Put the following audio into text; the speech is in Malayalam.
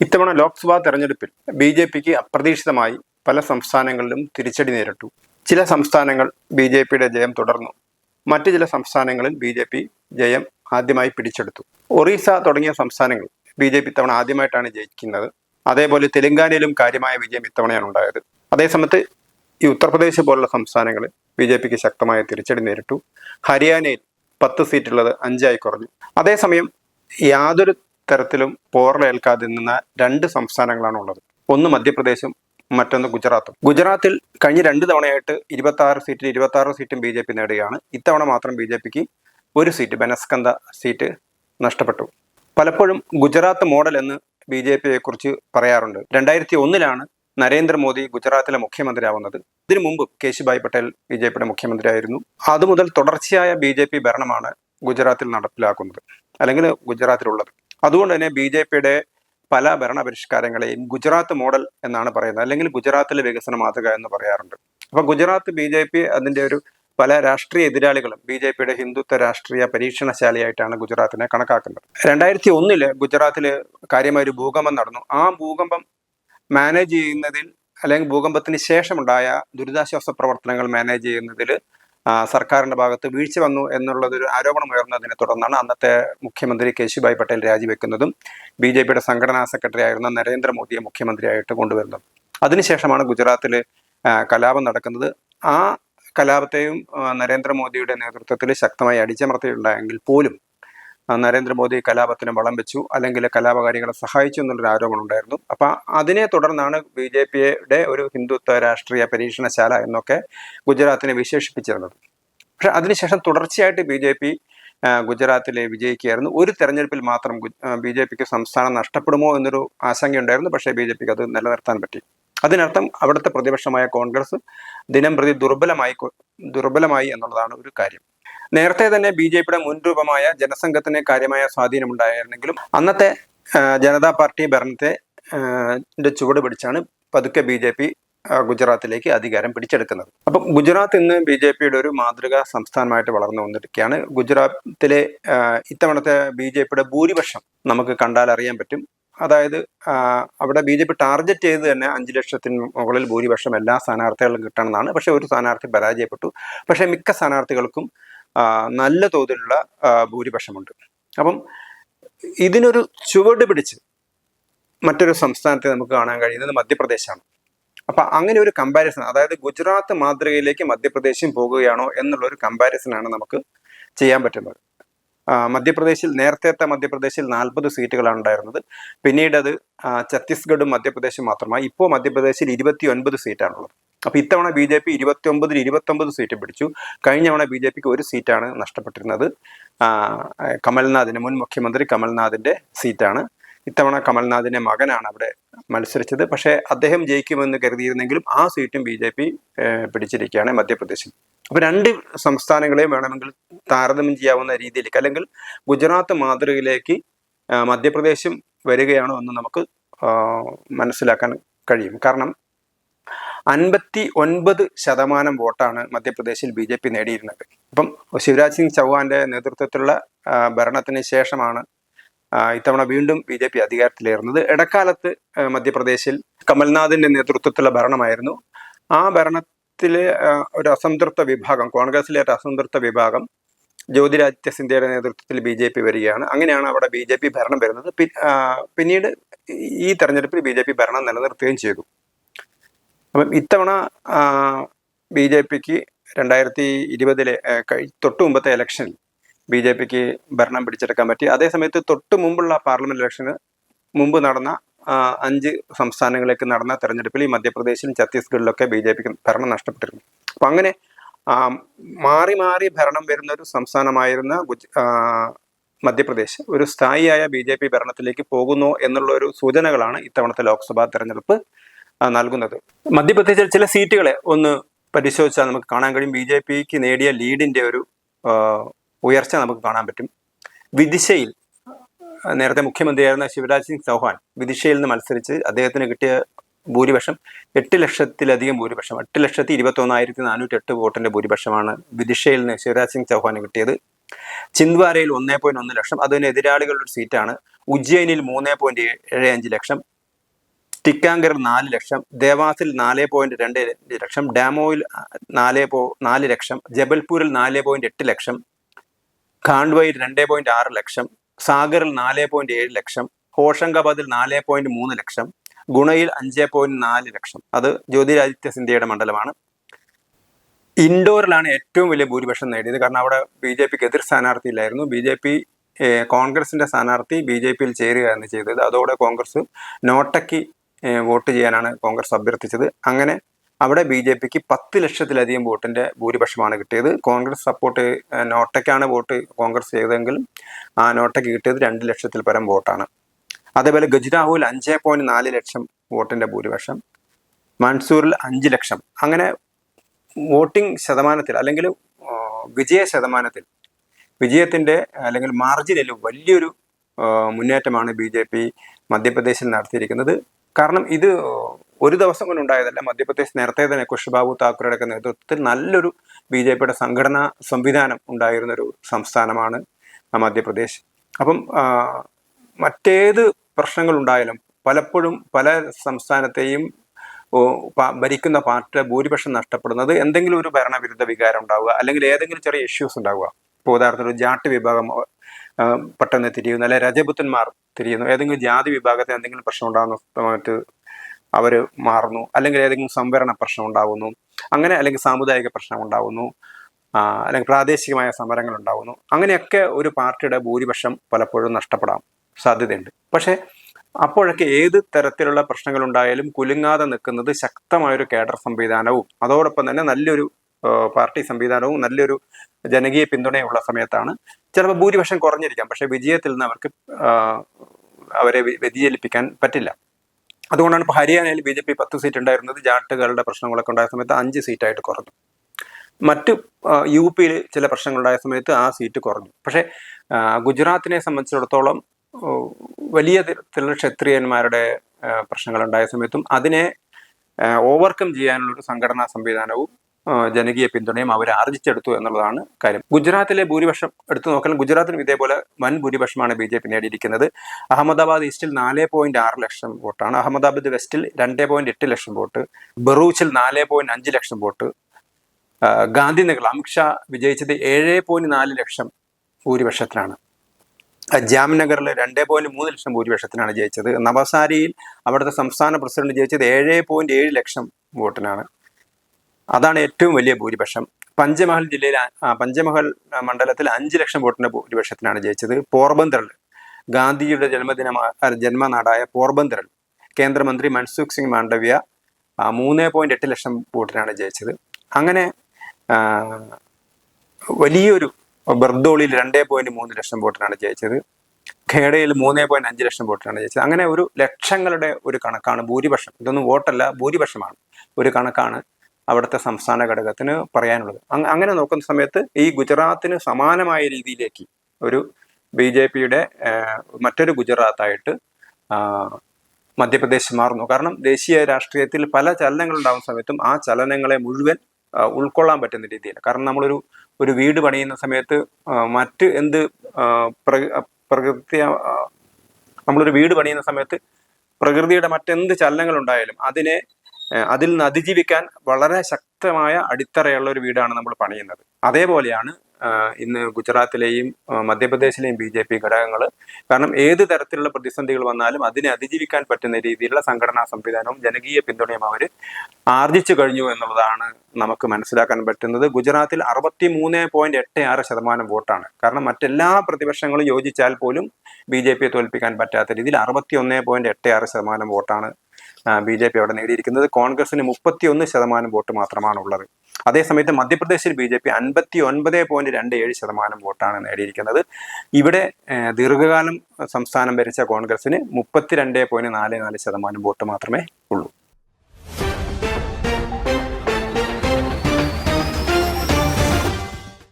ഇത്തവണ ലോക്സഭാ തെരഞ്ഞെടുപ്പിൽ ബി ജെ പിക്ക് അപ്രതീക്ഷിതമായി പല സംസ്ഥാനങ്ങളിലും തിരിച്ചടി നേരിട്ടു. ചില സംസ്ഥാനങ്ങൾ ബി ജെ പിയുടെ ജയം തുടർന്നു. മറ്റു ചില സംസ്ഥാനങ്ങളിൽ ബി ജെ പി ജയം ആദ്യമായി പിടിച്ചെടുത്തു. ഒറീസ തുടങ്ങിയ സംസ്ഥാനങ്ങൾ ബി ജെ പി ഇത്തവണ ആദ്യമായിട്ടാണ് ജയിക്കുന്നത്. അതേപോലെ തെലങ്കാനയിലും കാര്യമായ വിജയം ഇത്തവണയാണ് ഉണ്ടായത്. അതേസമയത്ത് ഈ ഉത്തർപ്രദേശ് പോലുള്ള സംസ്ഥാനങ്ങളിൽ ബി ജെ പിക്ക് ശക്തമായ തിരിച്ചടി നേരിട്ടു. ഹരിയാനയിൽ പത്ത് സീറ്റുള്ളത് അഞ്ചായി കുറഞ്ഞു. അതേസമയം യാതൊരു തരത്തിലും പോറലേൽക്കാതെ നിന്ന രണ്ട് സംസ്ഥാനങ്ങളാണ് ഉള്ളത് ഒന്ന് മധ്യപ്രദേശും മറ്റൊന്ന് ഗുജറാത്തും. ഗുജറാത്തിൽ കഴിഞ്ഞ രണ്ട് തവണയായിട്ട് ഇരുപത്തി ആറ് സീറ്റിൽ ഇരുപത്തി ആറ് സീറ്റും ബി ജെ പി നേടുകയാണ്. ഇത്തവണ മാത്രം ബി ജെ പിക്ക് ഒരു സീറ്റ് ബനസ്കന്ത സീറ്റ് നഷ്ടപ്പെട്ടു. പലപ്പോഴും ഗുജറാത്ത് മോഡൽ എന്ന് ബി ജെ പിയെ കുറിച്ച് പറയാറുണ്ട്. രണ്ടായിരത്തി ഒന്നിലാണ് നരേന്ദ്രമോദി ഗുജറാത്തിലെ മുഖ്യമന്ത്രിയാവുന്നത്. ഇതിനു മുമ്പ് കേശുഭായ് പട്ടേൽ ബി ജെ പിയുടെ മുഖ്യമന്ത്രിയായിരുന്നു. അതുമുതൽ തുടർച്ചയായ ബി ജെ പി ഭരണമാണ് ഗുജറാത്തിൽ നടപ്പിലാക്കുന്നത്. അല്ലെങ്കിൽ ഗുജറാത്തിലുള്ളത്. അതുകൊണ്ട് തന്നെ ബി ജെ പിയുടെ പല ഭരണപരിഷ്കാരങ്ങളെയും ഗുജറാത്ത് മോഡൽ എന്നാണ് പറയുന്നത്. അല്ലെങ്കിൽ ഗുജറാത്തിലെ വികസന മാതൃക എന്ന് പറയാറുണ്ട്. അപ്പൊ ഗുജറാത്ത് ബി ജെ പി അതിന്റെ ഒരു പല രാഷ്ട്രീയ എതിരാളികളും ബി ജെ പിയുടെ ഹിന്ദുത്വ രാഷ്ട്രീയ പരീക്ഷണശാലയായിട്ടാണ് ഗുജറാത്തിനെ കണക്കാക്കുന്നത്. രണ്ടായിരത്തി ഒന്നിൽ ഗുജറാത്തിൽ കാര്യമായ ഒരു ഭൂകമ്പം നടന്നു. ആ ഭൂകമ്പം മാനേജ് ചെയ്യുന്നതിൽ അല്ലെങ്കിൽ ഭൂകമ്പത്തിന് ശേഷമുണ്ടായ ദുരിതാശ്വാസ പ്രവർത്തനങ്ങൾ മാനേജ് ചെയ്യുന്നതിൽ സർക്കാരിന്റെ ഭാഗത്ത് വീഴ്ച വന്നു എന്നുള്ളതൊരു ആരോപണം ഉയർന്നതിനെ തുടർന്നാണ് അന്നത്തെ മുഖ്യമന്ത്രി കേശുഭായ് പട്ടേൽ രാജിവെക്കുന്നതും ബി ജെ പിയുടെ സംഘടനാ സെക്രട്ടറി ആയിരുന്ന നരേന്ദ്രമോദിയെ മുഖ്യമന്ത്രിയായിട്ട് കൊണ്ടുവരുന്നത്. അതിനുശേഷമാണ് ഗുജറാത്തിൽ കലാപം നടക്കുന്നത്. ആ കലാപത്തെയും നരേന്ദ്രമോദിയുടെ നേതൃത്വത്തിൽ ശക്തമായി അടിച്ചമർത്തിയിട്ടുണ്ടായെങ്കിൽ പോലും നരേന്ദ്രമോദി കലാപത്തിന് വളം വെച്ചു അല്ലെങ്കിൽ കലാപകാരികളെ സഹായിച്ചു എന്നുള്ളൊരു ആരോപണം ഉണ്ടായിരുന്നു അപ്പൊ അതിനെ തുടർന്നാണ് ബി ജെ പിയുടെ ഒരു ഹിന്ദുത്വ രാഷ്ട്രീയ പരീക്ഷണശാല എന്നൊക്കെ ഗുജറാത്തിനെ വിശേഷിപ്പിച്ചിരുന്നത്. പക്ഷെ അതിനുശേഷം തുടർച്ചയായിട്ട് ബി ജെ പി ഗുജറാത്തിലെ വിജയിക്കുകയായിരുന്നു. ഒരു തെരഞ്ഞെടുപ്പിൽ മാത്രം ബി ജെ പിക്ക് സംസ്ഥാനം നഷ്ടപ്പെടുമോ എന്നൊരു ആശങ്കയുണ്ടായിരുന്നു. പക്ഷേ ബി ജെ പിക്ക് അത് നിലനിർത്താൻ പറ്റി. അതിനർത്ഥം അവിടുത്തെ പ്രതിപക്ഷമായ കോൺഗ്രസ് ദിനം പ്രതി ദുർബലമായി ദുർബലമായി എന്നുള്ളതാണ് ഒരു കാര്യം. നേരത്തെ തന്നെ ബി ജെ പിയുടെ മുൻരൂപമായ ജനസംഘത്തിന് കാര്യമായ സ്വാധീനമുണ്ടായിരുന്നെങ്കിലും അന്നത്തെ ജനതാ പാർട്ടി ഭരണത്തെ ചുവട് പിടിച്ചാണ് പതുക്കെ ബി ജെ പി ഗുജറാത്തിലേക്ക് അധികാരം പിടിച്ചെടുക്കുന്നത്. അപ്പം ഗുജറാത്ത് ഇന്ന് ബി ജെ പിയുടെ ഒരു മാതൃകാ സംസ്ഥാനമായിട്ട് വളർന്നു വന്നിരിക്കുകയാണ്. ഗുജറാത്തിലെ ഇത്തവണത്തെ ബി ജെ പിയുടെ ഭൂരിപക്ഷം നമുക്ക് കണ്ടാൽ അറിയാൻ പറ്റും. അതായത് അവിടെ ബി ജെ പി ടാർഗറ്റ് ചെയ്ത് തന്നെ അഞ്ച് ലക്ഷത്തിന് മുകളിൽ ഭൂരിപക്ഷം എല്ലാ സ്ഥാനാർത്ഥികളും കിട്ടണമെന്നാണ്. പക്ഷേ ഒരു സ്ഥാനാർത്ഥി പരാജയപ്പെട്ടു. പക്ഷേ മിക്ക സ്ഥാനാർത്ഥികൾക്കും നല്ല തോതിലുള്ള ഭൂരിപക്ഷമുണ്ട്. അപ്പം ഇതിനൊരു ചുവട് പിടിച്ച് മറ്റൊരു സംസ്ഥാനത്തെ നമുക്ക് കാണാൻ കഴിയുന്നത് മധ്യപ്രദേശാണ്. അപ്പൊ അങ്ങനെ ഒരു കമ്പാരിസൺ അതായത് ഗുജറാത്ത് മാതൃകയിലേക്ക് മധ്യപ്രദേശും പോകുകയാണോ എന്നുള്ള ഒരു കമ്പാരിസനാണ് നമുക്ക് ചെയ്യാൻ പറ്റുന്നത്. മധ്യപ്രദേശിൽ നേരത്തെ മധ്യപ്രദേശിൽ നാൽപ്പത് സീറ്റുകളാണ് ഉണ്ടായിരുന്നത്. പിന്നീട് അത് ഛത്തീസ്ഗഡും മധ്യപ്രദേശും മാത്രമായി. ഇപ്പോൾ മധ്യപ്രദേശിൽ ഇരുപത്തി ഒൻപത് സീറ്റാണുള്ളത്. അപ്പൊ ഇത്തവണ ബി ജെ പി ഇരുപത്തി ഒമ്പതിൽ ഇരുപത്തി ഒമ്പത് സീറ്റ് പിടിച്ചു. കഴിഞ്ഞ തവണ ബി ജെ പിക്ക് ഒരു സീറ്റാണ് നഷ്ടപ്പെട്ടിരുന്നത്. കമൽനാഥിന് മുൻ മുഖ്യമന്ത്രി കമൽനാഥിന്റെ സീറ്റാണ്. ഇത്തവണ കമൽനാഥിന്റെ മകനാണ് അവിടെ മത്സരിച്ചത്. പക്ഷേ അദ്ദേഹം ജയിക്കുമെന്ന് കരുതിയിരുന്നെങ്കിലും ആ സീറ്റും ബി ജെ പി പിടിച്ചിരിക്കുകയാണ് മധ്യപ്രദേശിൽ. അപ്പൊ രണ്ട് സംസ്ഥാനങ്ങളെയും വേണമെങ്കിൽ താരതമ്യം ചെയ്യാവുന്ന രീതിയിലേക്ക് അല്ലെങ്കിൽ ഗുജറാത്ത് മാതൃകയിലേക്ക് മധ്യപ്രദേശും വരികയാണോ എന്ന് നമുക്ക് മനസ്സിലാക്കാൻ കഴിയും. കാരണം അൻപത്തി ഒൻപത് ശതമാനം വോട്ടാണ് മധ്യപ്രദേശിൽ ബി ജെ പി നേടിയിരുന്നത്. ഇപ്പം ശിവരാജ് സിംഗ് ചൗഹാന്റെ നേതൃത്വത്തിലുള്ള ഭരണത്തിന് ശേഷമാണ് ഇത്തവണ വീണ്ടും ബി ജെ പി അധികാരത്തിലേറുന്നത്. ഇടക്കാലത്ത് മധ്യപ്രദേശിൽ കമൽനാഥിന്റെ നേതൃത്വത്തിലുള്ള ഭരണമായിരുന്നു. ആ ഭരണത്തിലെ ഒരു അസംതൃപ്ത വിഭാഗം കോൺഗ്രസിലെ ഒരു അസംതൃപ്ത വിഭാഗം ജ്യോതിരാദിത്യ സിന്ധ്യയുടെ നേതൃത്വത്തിൽ ബി ജെ പി വരികയാണ്. അങ്ങനെയാണ് അവിടെ ബി ജെ പി ഭരണം വരുന്നത്. പിന്നീട് ഈ തെരഞ്ഞെടുപ്പിൽ ബി ജെ പി ഭരണം നിലനിർത്തുകയും ചെയ്തു. അപ്പം ഇത്തവണ ബി ജെ പിക്ക് രണ്ടായിരത്തി ഇരുപതിലെ തൊട്ടു മുമ്പത്തെ ഇലക്ഷനിൽ ബി ജെ പിക്ക് ഭരണം പിടിച്ചെടുക്കാൻ പറ്റി. അതേസമയത്ത് തൊട്ട് മുമ്പുള്ള പാർലമെന്റ് ഇലക്ഷന് മുമ്പ് നടന്ന അഞ്ച് സംസ്ഥാനങ്ങളിലേക്ക് നടന്ന തെരഞ്ഞെടുപ്പിൽ ഈ മധ്യപ്രദേശിലും ഛത്തീസ്ഗഡിലൊക്കെ ബി ജെ പിക്ക് ഭരണം നഷ്ടപ്പെട്ടിരുന്നു. അപ്പം അങ്ങനെ മാറി മാറി ഭരണം വരുന്ന ഒരു സംസ്ഥാനമായിരുന്ന മധ്യപ്രദേശ് ഒരു സ്ഥായിയായ ബി ജെ പി ഭരണത്തിലേക്ക് പോകുന്നു എന്നുള്ള ഒരു സൂചനകളാണ് ഇത്തവണത്തെ ലോക്സഭാ തെരഞ്ഞെടുപ്പ് നൽകുന്നത്. മധ്യപ്രദേശിൽ ചില സീറ്റുകളെ ഒന്ന് പരിശോധിച്ചാൽ നമുക്ക് കാണാൻ കഴിയും. ബി ജെ പിക്ക് നേടിയ ലീഡിന്റെ ഒരു ഉയർച്ച നമുക്ക് കാണാൻ പറ്റും. വിദിശയിൽ നേരത്തെ മുഖ്യമന്ത്രിയായിരുന്ന ശിവരാജ് സിംഗ് ചൗഹാൻ വിദിശയിൽ നിന്ന് മത്സരിച്ച് അദ്ദേഹത്തിന് കിട്ടിയ ഭൂരിപക്ഷം എട്ട് ലക്ഷത്തിലധികം ഭൂരിപക്ഷം. എട്ട് ലക്ഷത്തി ഇരുപത്തി ഒന്നായിരത്തി നാനൂറ്റി എട്ട് വോട്ടിന്റെ ഭൂരിപക്ഷമാണ് വിദിശയിൽ നിന്ന് ശിവരാജ് സിംഗ് ചൗഹാന് കിട്ടിയത്. ചിന്ദ്വാരയിൽ ഒന്നേ പോയിന്റ് ഒന്ന് ലക്ഷം. അതിന് എതിരാളികളുടെ സീറ്റാണ്. ഉജ്ജയിനിൽ മൂന്ന് പോയിന്റ് ഏഴ് അഞ്ച് ലക്ഷം. ടിക്കാങ്കറിൽ നാല് ലക്ഷം ദേവാസിൽ നാല് പോയിന്റ് രണ്ട് ലക്ഷം ഡാമോയിൽ നാല് പോ നാല് ലക്ഷം ജബൽപൂരിൽ നാല് പോയിന്റ് എട്ട് ലക്ഷം ഖാണ്ഡ്വയിൽ രണ്ട് പോയിന്റ് ആറ് ലക്ഷം സാഗറിൽ നാല് പോയിന്റ് ഏഴ് ലക്ഷം ഹോഷങ്കാബാദിൽ നാല് പോയിന്റ് മൂന്ന് ലക്ഷം ഗുണയിൽ അഞ്ച് പോയിന്റ് നാല് ലക്ഷം. അത് ജ്യോതിരാദിത്യ സിന്ധ്യയുടെ മണ്ഡലമാണ്. ഇൻഡോറിലാണ് ഏറ്റവും വലിയ ഭൂരിപക്ഷം നേടിയത്. കാരണം അവിടെ ബി ജെ പിക്ക് എതിർ സ്ഥാനാർത്ഥിയില്ലായിരുന്നു ബി ജെ പി കോൺഗ്രസിന്റെ സ്ഥാനാർത്ഥി ബി ജെ പിയിൽ ചേരുകയാണ് ചെയ്തത്. അതോടെ കോൺഗ്രസ് നോട്ടയ്ക്ക് വോട്ട് ചെയ്യാനാണ് കോൺഗ്രസ് അഭ്യർത്ഥിച്ചത്. അങ്ങനെ അവിടെ ബി ജെ പിക്ക് പത്ത് ലക്ഷത്തിലധികം വോട്ടിന്റെ ഭൂരിപക്ഷമാണ് കിട്ടിയത്. കോൺഗ്രസ് സപ്പോർട്ട് നോട്ടയ്ക്കാണ് വോട്ട് കോൺഗ്രസ് ചെയ്തതെങ്കിലും ആ നോട്ടയ്ക്ക് കിട്ടിയത് രണ്ട് ലക്ഷത്തിൽ പരം വോട്ടാണ്. അതേപോലെ ഗജുരാഹുവിൽ അഞ്ച് പോയിന്റ് നാല് ലക്ഷം വോട്ടിന്റെ ഭൂരിപക്ഷം മൻസൂറിൽ അഞ്ച് ലക്ഷം. അങ്ങനെ വോട്ടിംഗ് ശതമാനത്തിൽ അല്ലെങ്കിൽ വിജയ ശതമാനത്തിൽ വിജയത്തിന്റെ അല്ലെങ്കിൽ മാർജിനിൽ വലിയൊരു മുന്നേറ്റമാണ് ബി ജെ പി മധ്യപ്രദേശിൽ നടത്തിയിരിക്കുന്നത്. കാരണം ഇത് ഒരു ദിവസം കൊണ്ട് ഉണ്ടായതല്ല. മധ്യപ്രദേശ് നേരത്തെ തന്നെ കുഷ്ബാബു താക്കൂറുടെ ഒക്കെ നേതൃത്വത്തിൽ നല്ലൊരു ബി ജെ പിയുടെ സംഘടനാ സംവിധാനം ഉണ്ടായിരുന്ന ഒരു സംസ്ഥാനമാണ് മധ്യപ്രദേശ്. അപ്പം മറ്റേത് പ്രശ്നങ്ങൾ ഉണ്ടായാലും പലപ്പോഴും പല സംസ്ഥാനത്തെയും ഭരിക്കുന്ന പാർട്ടി ഭൂരിപക്ഷം നഷ്ടപ്പെടുന്നത് എന്തെങ്കിലും ഒരു ഭരണവിരുദ്ധ വികാരം ഉണ്ടാവുക അല്ലെങ്കിൽ ഏതെങ്കിലും ചെറിയ ഇഷ്യൂസ് ഉണ്ടാവുക. ഇപ്പോൾ ഉദാഹരണത്തിന് ജാട്ട് വിഭാഗം പെട്ടെന്ന് തിരിയുന്നു. അല്ലെ രജപുത്തന്മാർ തിരിയുന്നു. ഏതെങ്കിലും ജാതി വിഭാഗത്തിന് എന്തെങ്കിലും പ്രശ്നം ഉണ്ടാകുന്ന സമയത്ത് അവർ മാറുന്നു. അല്ലെങ്കിൽ ഏതെങ്കിലും സംവരണ പ്രശ്നം ഉണ്ടാകുന്നു അങ്ങനെ അല്ലെങ്കിൽ സാമുദായിക പ്രശ്നം ഉണ്ടാകുന്നു അല്ലെങ്കിൽ പ്രാദേശികമായ സമരങ്ങൾ ഉണ്ടാകുന്നു അങ്ങനെയൊക്കെ ഒരു പാർട്ടിയുടെ ഭൂരിപക്ഷം പലപ്പോഴും നഷ്ടപ്പെടാം. സാധ്യതയുണ്ട്. പക്ഷേ അപ്പോഴൊക്കെ ഏത് തരത്തിലുള്ള പ്രശ്നങ്ങൾ ഉണ്ടായാലും കുലുങ്ങാതെ നിൽക്കുന്നത് ശക്തമായൊരു കേഡർ സംവിധാനവും അതോടൊപ്പം തന്നെ നല്ലൊരു പാർട്ടി സംവിധാനവും നല്ലൊരു ജനകീയ പിന്തുണയുള്ള സമയത്താണ്. ചിലപ്പോൾ ഭൂരിപക്ഷം കുറഞ്ഞിരിക്കാം. പക്ഷേ വിജയത്തിൽ നിന്ന് അവർക്ക് അവരെ വ്യ- വ്യതിചലിപ്പിക്കാൻ പറ്റില്ല. അതുകൊണ്ടാണ് ഇപ്പോൾ ഹരിയാനയിൽ ബി ജെ പി പത്ത് സീറ്റ് ഉണ്ടായിരുന്നത് ജാട്ടുകളുടെ പ്രശ്നങ്ങളൊക്കെ ഉണ്ടായ സമയത്ത് അഞ്ച് സീറ്റായിട്ട് കുറഞ്ഞു. മറ്റ് യു പിയിൽ ചില പ്രശ്നങ്ങളുണ്ടായ സമയത്ത് ആ സീറ്റ് കുറഞ്ഞു. പക്ഷേ ഗുജറാത്തിനെ സംബന്ധിച്ചിടത്തോളം വലിയ തരത്തിലുള്ള ക്ഷത്രിയന്മാരുടെ പ്രശ്നങ്ങൾ പ്രശ്നങ്ങളുണ്ടായ സമയത്തും അതിനെ ഓവർകം ചെയ്യാനുള്ളൊരു സംഘടനാ സംവിധാനവും ജനകീയ പിന്തുണയും അവർ ആർജിച്ചെടുത്തു എന്നുള്ളതാണ് കാര്യം. ഗുജറാത്തിലെ ഭൂരിപക്ഷം എടുത്തു നോക്കാൻ ഗുജറാത്തിലും ഇതേപോലെ വൻ ഭൂരിപക്ഷമാണ് ബി ജെ പി നേടിയിരിക്കുന്നത്. അഹമ്മദാബാദ് ഈസ്റ്റിൽ നാല് പോയിന്റ് ആറ് ലക്ഷം വോട്ടാണ്. അഹമ്മദാബാദ് വെസ്റ്റിൽ രണ്ട് പോയിന്റ് എട്ട് ലക്ഷം വോട്ട്. ബറൂച്ചിൽ നാല് പോയിന്റ് അഞ്ച് ലക്ഷം വോട്ട്. ഗാന്ധിനഗർ അമിത്ഷാ വിജയിച്ചത് ഏഴ് പോയിന്റ് നാല് ലക്ഷം ഭൂരിപക്ഷത്തിനാണ്. ആ, ജാംനഗറിൽ രണ്ട് പോയിന്റ് മൂന്ന് ലക്ഷം ഭൂരിപക്ഷത്തിനാണ് ജയിച്ചത്. നവസാരിയിൽ അവിടുത്തെ സംസ്ഥാന പ്രസിഡന്റ് ജയിച്ചത് ഏഴ് പോയിന്റ് ഏഴ് ലക്ഷം വോട്ടിനാണ്. അതാണ് ഏറ്റവും വലിയ ഭൂരിപക്ഷം. പഞ്ചമഹൽ ജില്ലയിൽ പഞ്ചമഹൽ മണ്ഡലത്തിൽ അഞ്ച് ലക്ഷം വോട്ടിന്റെ ഭൂരിപക്ഷത്തിനാണ് ജയിച്ചത്. പോർബന്തറിൽ ഗാന്ധിജിയുടെ ജന്മദിന ജന്മനാടായ പോർബന്തറിൽ കേന്ദ്രമന്ത്രി മൻസുഖ് സിംഗ് മാണ്ഡവ്യ മൂന്ന് പോയിന്റ് എട്ട് ലക്ഷം വോട്ടിനാണ് ജയിച്ചത്. അങ്ങനെ വലിയൊരു ബർദോളിയിൽ രണ്ടേ പോയിന്റ് മൂന്ന് ലക്ഷം വോട്ടിനാണ് ജയിച്ചത്. ഖേഡയിൽ മൂന്നേ പോയിന്റ് അഞ്ച് ലക്ഷം വോട്ടിനാണ് ജയിച്ചത്. അങ്ങനെ ഒരു ലക്ഷങ്ങളുടെ ഒരു കണക്കാണ് ഭൂരിപക്ഷം. ഇതൊന്നും വോട്ടല്ല ഭൂരിപക്ഷമാണ്. ഒരു കണക്കാണ് അവിടുത്തെ സംസ്ഥാന ഘടകത്തിന് പറയാനുള്ളത്. അങ് അങ്ങനെ നോക്കുന്ന സമയത്ത് ഈ ഗുജറാത്തിന് സമാനമായ രീതിയിലേക്ക് ഒരു ബി ജെ പിയുടെ മറ്റൊരു ഗുജറാത്തായിട്ട് മധ്യപ്രദേശ് മാറുന്നു. കാരണം ദേശീയ രാഷ്ട്രീയത്തിൽ പല ചലനങ്ങൾ ഉണ്ടാകുന്ന സമയത്തും ആ ചലനങ്ങളെ മുഴുവൻ ഉൾക്കൊള്ളാൻ പറ്റുന്ന രീതിയിൽ കാരണം നമ്മളൊരു ഒരു വീട് പണിയുന്ന സമയത്ത് മറ്റ് എന്ത് പ്രകൃതി നമ്മളൊരു വീട് പണിയുന്ന സമയത്ത് പ്രകൃതിയുടെ മറ്റെന്ത് ചലനങ്ങൾ ഉണ്ടായാലും അതിനെ അതിൽ നിന്ന് അതിജീവിക്കാൻ വളരെ ശക്തമായ അടിത്തറയുള്ള ഒരു വീടാണ് നമ്മൾ പണിയുന്നത്. അതേപോലെയാണ് ഇന്ന് ഗുജറാത്തിലെയും മധ്യപ്രദേശിലെയും ബി ജെ പി ഘടകങ്ങൾ കാരണം ഏത് തരത്തിലുള്ള പ്രതിസന്ധികൾ വന്നാലും അതിനെ അതിജീവിക്കാൻ പറ്റുന്ന രീതിയിലുള്ള സംഘടനാ സംവിധാനവും ജനകീയ പിന്തുണയും അവർ ആർജിച്ചു കഴിഞ്ഞു എന്നുള്ളതാണ് നമുക്ക് മനസ്സിലാക്കാൻ പറ്റുന്നത്. ഗുജറാത്തിൽ അറുപത്തി മൂന്ന് പോയിന്റ് എട്ട് ആറ് ശതമാനം വോട്ടാണ്. കാരണം മറ്റെല്ലാ പ്രതിപക്ഷങ്ങളും യോജിച്ചാൽ പോലും ബി ജെ പിയെ തോൽപ്പിക്കാൻ പറ്റാത്ത രീതിയിൽ അറുപത്തി ഒന്ന് പോയിന്റ് എട്ട് ആറ് ശതമാനം വോട്ടാണ് ബി ജെ പി അവിടെ നേടിയിരിക്കുന്നത്. കോൺഗ്രസിന് മുപ്പത്തി ഒന്ന് ശതമാനം വോട്ട് മാത്രമാണ് ഉള്ളത്. അതേസമയത്ത് മധ്യപ്രദേശിൽ ബി ജെ പി അൻപത്തി ഒൻപത് പോയിന്റ് രണ്ട് ഏഴ് ശതമാനം വോട്ടാണ് നേടിയിരിക്കുന്നത്. ഇവിടെ ദീർഘകാലം സംസ്ഥാനം ഭരിച്ച കോൺഗ്രസിന് മുപ്പത്തിരണ്ട് പോയിന്റ് നാല് നാല് ശതമാനം വോട്ട് മാത്രമേ ഉള്ളൂ.